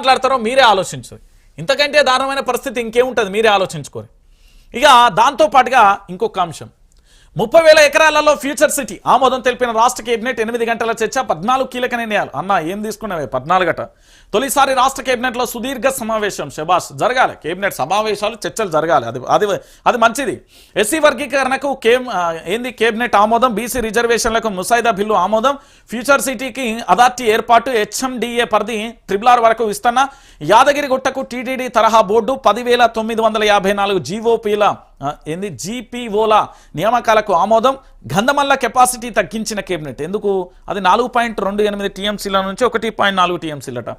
మాట్లాడతారో మీరే ఆలోచించరు ఇంతకంటే దారుణమైన పరిస్థితి ఇంకేముంటుంది? మీరే ఆలోచించుకోరు. ఇక దాంతో పాటుగా ఇంకొక అంశం. ముప్పై వేల ఎకరాలలో ఫ్యూచర్ సిటీ. ఆమోదం తెలిపిన రాష్ట్ర కేబినెట్ ఎనిమిది గంటల చర్చ పద్నాలుగు కీలక నిర్ణయాలు. అన్న ఏం తీసుకున్నావే? పద్నాలుగు తొలిసారి రాష్ట్ర కేబినెట్లో సుదీర్ఘ సమావేశం. శబాష్ జరగాలి. కేబినెట్ సమావేశాలు చర్చలు జరగాలి. అది అది అది మంచిది. ఎస్సీ వర్గీకరణకు కేమ్ ఏంది? కేబినెట్ ఆమోదం బీసీ రిజర్వేషన్లకు ముసాయిదా బిల్లు ఆమోదం. ఫ్యూచర్ సిటీకి అథార్టీ ఏర్పాటు హెచ్ఎండిఏ పరిధి ట్రిబుల్ ఆర్ వరకు విస్తరణ. యాదగిరిగుట్టకు టీటీడీ తరహా బోర్డు పదివేల తొమ్మిది వందల యాభై నాలుగు జీఓపీల ఏంది? జీపీఓల నియామకాలకు ఆమోదం గంధమల్ల కెపాసిటీ తగ్గించిన కేబినెట్. ఎందుకు? అది నాలుగు పాయింట్ రెండు ఎనిమిది టీఎంసీల నుంచి ఒకటి పాయింట్ నాలుగు టీఎంసీలట.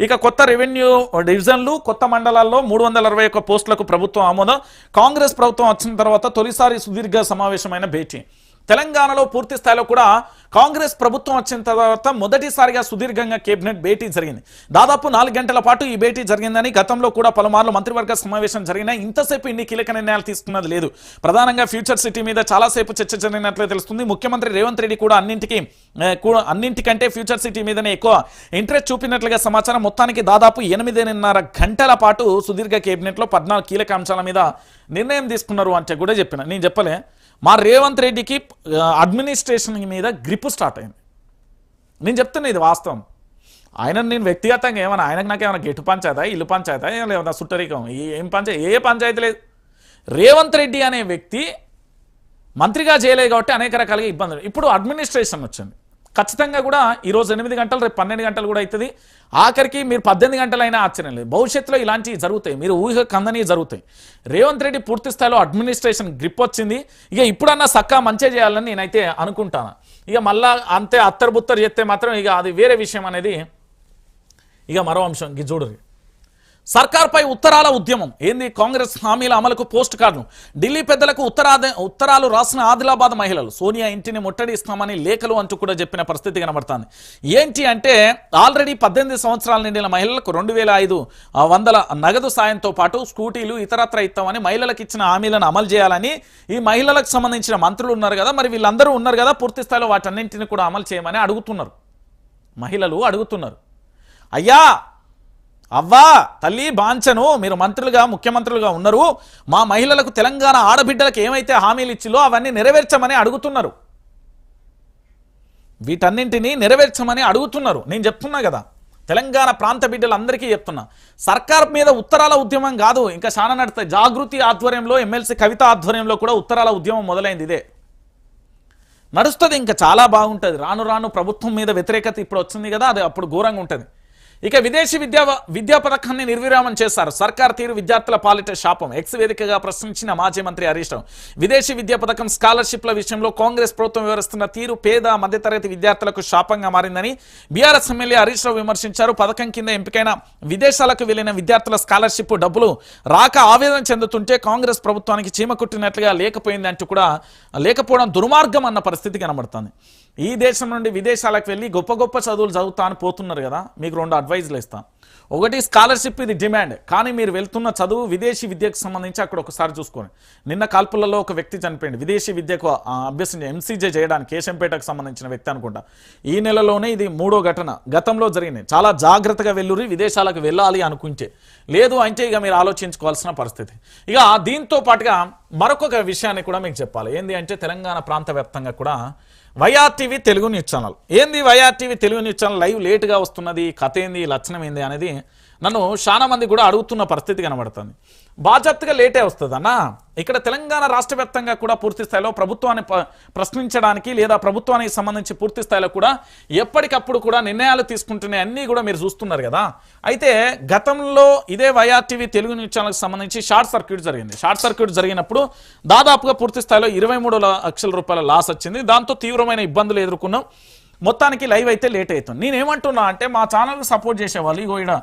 ఇక కొత్త రెవెన్యూ డివిజన్లు కొత్త మండలాల్లో మూడు వందల అరవై ఒక్క పోస్టులకు ప్రభుత్వం ఆమోదం. కాంగ్రెస్ ప్రభుత్వం వచ్చిన తర్వాత తొలిసారి సుదీర్ఘ సమావేశమైన భేటీ. తెలంగాణలో పూర్తి స్థాయిలో కూడా కాంగ్రెస్ ప్రభుత్వం వచ్చిన తర్వాత మొదటిసారిగా సుదీర్ఘంగా కేబినెట్ భేటీ జరిగింది. దాదాపు నాలుగు గంటల పాటు ఈ భేటీ జరిగిందని గతంలో కూడా పలుమార్లు మంత్రివర్గ సమావేశం జరిగినా ఇంతసేపు ఇన్ని కీలక నిర్ణయాలు తీసుకున్నది లేదు. ప్రధానంగా ఫ్యూచర్ సిటీ మీద చాలాసేపు చర్చ జరిగినట్లు తెలుస్తుంది. ముఖ్యమంత్రి రేవంత్ రెడ్డి కూడా అన్నింటికి కూడా అన్నింటికంటే ఫ్యూచర్ సిటీ మీదనే ఎక్కువ ఇంట్రెస్ట్ చూపినట్లుగా సమాచారం మొత్తానికి దాదాపు ఎనిమిదిన్నర గంటల పాటు సుదీర్ఘ కేబినెట్లో పద్నాలుగు కీలక అంశాల మీద నిర్ణయం తీసుకున్నారు అంటే కూడా చెప్పిన. నేను చెప్పలే. మా రేవంత్ రెడ్డికి అడ్మినిస్ట్రేషన్ మీద గ్రిప్ స్టార్ట్ అయింది. నేను చెప్తున్నా ఇది వాస్తవం. ఆయన నేను వ్యక్తిగతంగా ఏమైనా ఆయనకు నాకు ఏమైనా గెటు పంచాయతా ఇల్లు పంచాయతా ఏమైనా సుట్టరికం ఏం పంచాయతీ ఏ పంచాయతీ లేదు. రేవంత్ రెడ్డి అనే వ్యక్తి మంత్రిగా చేయలేదు కాబట్టి అనేక రకాలుగా ఇబ్బందులు ఇప్పుడు అడ్మినిస్ట్రేషన్ వచ్చింది. ఖచ్చితంగా కూడా ఈరోజు ఎనిమిది గంటలు రేపు పన్నెండు గంటలు కూడా అవుతుంది. ఆఖరికి మీరు పద్దెనిమిది గంటలైనా ఆశ్చర్యం లేదు. భవిష్యత్తులో ఇలాంటివి జరుగుతాయి. మీరు ఊహ కందనీ జరుగుతాయి. రేవంత్ రెడ్డి పూర్తి స్థాయిలో అడ్మినిస్ట్రేషన్ గ్రిప్ వచ్చింది. ఇక ఇప్పుడన్నా సక్కా మంచిగా చేయాలని నేనైతే అనుకుంటాను. ఇక మళ్ళా అంతే అత్తరు బుత్తరు చెప్తే మాత్రం ఇక అది వేరే విషయం అనేది ఇక మరో అంశం. ఇది చూడరు సర్కార్పై ఉత్తరాల ఉద్యమం. ఏంది? కాంగ్రెస్ హామీల అమలుకు పోస్ట్ కార్డులు. ఢిల్లీ పెద్దలకు ఉత్తరాద ఉత్తరాలు రాసిన ఆదిలాబాద్ మహిళలు. సోనియా ఇంటిని ముట్టడిస్తామని లేఖలు అంటూ కూడా చెప్పిన పరిస్థితి కనబడుతుంది. ఏంటి అంటే ఆల్రెడీ పద్దెనిమిది సంవత్సరాల నిండిన మహిళలకు రెండు వేల ఐదు వందల నగదు సాయంతో పాటు స్కూటీలు ఇతరత్ర ఇస్తామని మహిళలకు ఇచ్చిన హామీలను అమలు చేయాలని ఈ మహిళలకు సంబంధించిన మంత్రులు ఉన్నారు కదా మరి వీళ్ళందరూ ఉన్నారు కదా పూర్తి స్థాయిలో వాటన్నింటిని కూడా అమలు చేయమని అడుగుతున్నారు. మహిళలు అడుగుతున్నారు. అయ్యా! అవ్వా తల్లి బాంచను మీరు మంత్రులుగా ముఖ్యమంత్రులుగా ఉన్నారు. మా మహిళలకు తెలంగాణ ఆడబిడ్డలకు ఏమైతే హామీలు ఇచ్చిలో అవన్నీ నెరవేర్చమని అడుగుతున్నారు. వీటన్నింటినీ నెరవేర్చమని అడుగుతున్నారు. నేను చెప్తున్నా కదా తెలంగాణ ప్రాంత బిడ్డలందరికీ చెప్తున్నా. సర్కార్ మీద ఉత్తరాల ఉద్యమం కాదు ఇంకా చాలా నడుస్తాయి. జాగృతి ఆధ్వర్యంలో ఎమ్మెల్సీ కవిత ఆధ్వర్యంలో కూడా ఉత్తరాల ఉద్యమం మొదలైంది ఇదే. నడుస్తుంది ఇంకా చాలా బాగుంటుంది. రాను రాను ప్రభుత్వం మీద వ్యతిరేకత ఇప్పుడు వచ్చింది కదా అది అప్పుడు ఘోరంగా ఉంటుంది. ఇక విదేశీ విద్యా విద్యా పథకాన్ని నిర్విరామం చేశారు. సర్కార్ తీరు విద్యార్థుల పాలిట శాపం. ఎక్స్ వేదికగా ప్రశ్నించిన మాజీ మంత్రి హరీష్ రావు విదేశీ విద్యా పథకం స్కాలర్షిప్ల విషయంలో కాంగ్రెస్ ప్రభుత్వం వివరిస్తున్న తీరు పేద మధ్యతరగతి విద్యార్థులకు శాపంగా మారిందని బీఆర్ఎస్ ఎమ్మెల్యే హరీష్ రావు విమర్శించారు. పథకం కింద ఎంపికైన విదేశాలకు వెళ్ళిన విద్యార్థుల స్కాలర్షిప్ డబ్బులు రాక ఆవేదన చెందుతుంటే కాంగ్రెస్ ప్రభుత్వానికి చీమ కుట్టినట్లుగా లేకపోయింది అంటూ కూడా లేకపోవడం దుర్మార్గం అన్న పరిస్థితి కనబడుతుంది. ఈ దేశం నుండి విదేశాలకు వెళ్ళి గొప్ప గొప్ప చదువులు చదువుతా అని పోతున్నారు కదా. మీకు రెండు అడ్వైజ్లు ఇస్తాను ఒకటి స్కాలర్షిప్ ఇది డిమాండ్ కానీ మీరు వెళ్తున్న చదువు విదేశీ విద్యకు సంబంధించి అక్కడ ఒకసారి చూసుకోండి. నిన్న కాల్పులలో ఒక వ్యక్తి చనిపోయింది విదేశీ విద్యకు అభ్యసించే అభ్యసించి ఎంసీజే చేయడానికి కేశంపేటకు సంబంధించిన వ్యక్తి అనుకుంటా. ఈ నెలలోనే ఇది మూడో ఘటన. గతంలో జరిగింది. చాలా జాగ్రత్తగా వెళ్ళురి విదేశాలకు వెళ్ళాలి అనుకుంటే. లేదు అంటే ఇక మీరు ఆలోచించుకోవాల్సిన పరిస్థితి. ఇక దీంతో పాటుగా మరొక విషయాన్ని కూడా మీకు చెప్పాలి. ఏంది అంటే తెలంగాణ ప్రాంత వ్యాప్తంగా కూడా వైఆర్టీవీ తెలుగు న్యూస్ ఛానల్. ఏంది YRTV Telugu news channel? Live లేట్గా వస్తున్నది కథ ఏంది లక్షణం ఏంది అనేది నన్ను చాలా మంది కూడా అడుగుతున్న పరిస్థితి కనబడుతుంది. బాధ్యతగా లేటే వస్తుంది అన్న ఇక్కడ తెలంగాణ రాష్ట్ర వ్యాప్తంగా కూడా పూర్తి స్థాయిలో ప్రభుత్వాన్ని ప్రశ్నించడానికి లేదా ప్రభుత్వానికి సంబంధించి పూర్తి స్థాయిలో కూడా ఎప్పటికప్పుడు కూడా నిర్ణయాలు తీసుకుంటున్నాయి అన్నీ కూడా మీరు చూస్తున్నారు కదా. అయితే గతంలో ఇదే వైఆర్టీవీ తెలుగు న్యూస్ ఛానల్కి సంబంధించి షార్ట్ సర్క్యూట్ జరిగింది. షార్ట్ సర్క్యూట్ జరిగినప్పుడు దాదాపుగా పూర్తి స్థాయిలో ఇరవై లక్షల రూపాయల లాస్ వచ్చింది. దాంతో తీవ్రమైన ఇబ్బందులు ఎదుర్కొన్నాం. మొత్తానికి లైవ్ అయితే లేట్ అవుతుంది. నేనేమంటున్నా అంటే మా ఛానల్ సపోర్ట్ చేసేవాళ్ళు. ఇగో ఇక్కడ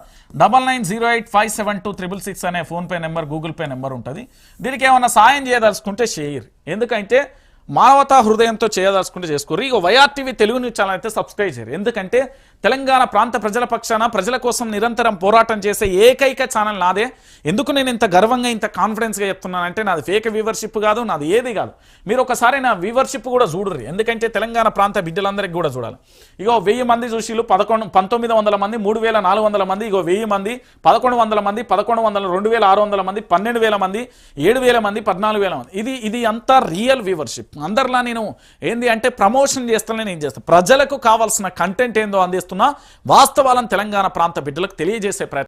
double nine zero eight five seven two triple six అనే PhonePe number Google Pay number ఉంటుంది. దీనికి ఏమైనా సాయం చేయదలుచుకుంటే షేర్. ఎందుకంటే మానవతా హృదయంతో చేయదలుచుకుంటే చేసుకోరు. ఇక వైఆర్టీవీ తెలుగు న్యూస్ ఛానల్ అయితే సబ్స్క్రైబ్ చేయరు. ఎందుకంటే తెలంగాణ ప్రాంత ప్రజల పక్షాన ప్రజల కోసం నిరంతరం పోరాటం చేసే ఏకైక ఛానల్ నాదే. ఎందుకు నేను ఇంత గర్వంగా ఇంత కాన్ఫిడెన్స్గా చెప్తున్నానంటే నాది ఫేక్ వ్యూవర్షిప్ కాదు నాది ఏది కాదు. మీరు ఒకసారి నా వ్యూవర్షిప్ కూడా చూడరు ఎందుకంటే తెలంగాణ ప్రాంత బిడ్డలందరికీ కూడా చూడాలి. ఇగో వెయ్యి మంది చూసిలు పదకొండు పంతొమ్మిది వందల మంది మూడు వేల నాలుగు వందల మంది ఇగో వెయ్యి మంది పదకొండు వందల మంది పదకొండు వందల రెండు వేల ఆరు వందల మంది పన్నెండు వేల మంది ఏడు వేల మంది పద్నాలుగు వేల మంది. ఇది ఇది అంతా రియల్ వ్యూవర్షిప్ అందరిలా నేను ఏంది అంటే ప్రమోషన్ చేస్తానని నేను చేస్తాను ప్రజలకు కావాల్సిన కంటెంట్ ఏందో అందిస్తున్నా వాస్తవాలను తెలంగాణ ప్రాంత బిడ్డలకు తెలియజేసే ప్రయత్నం.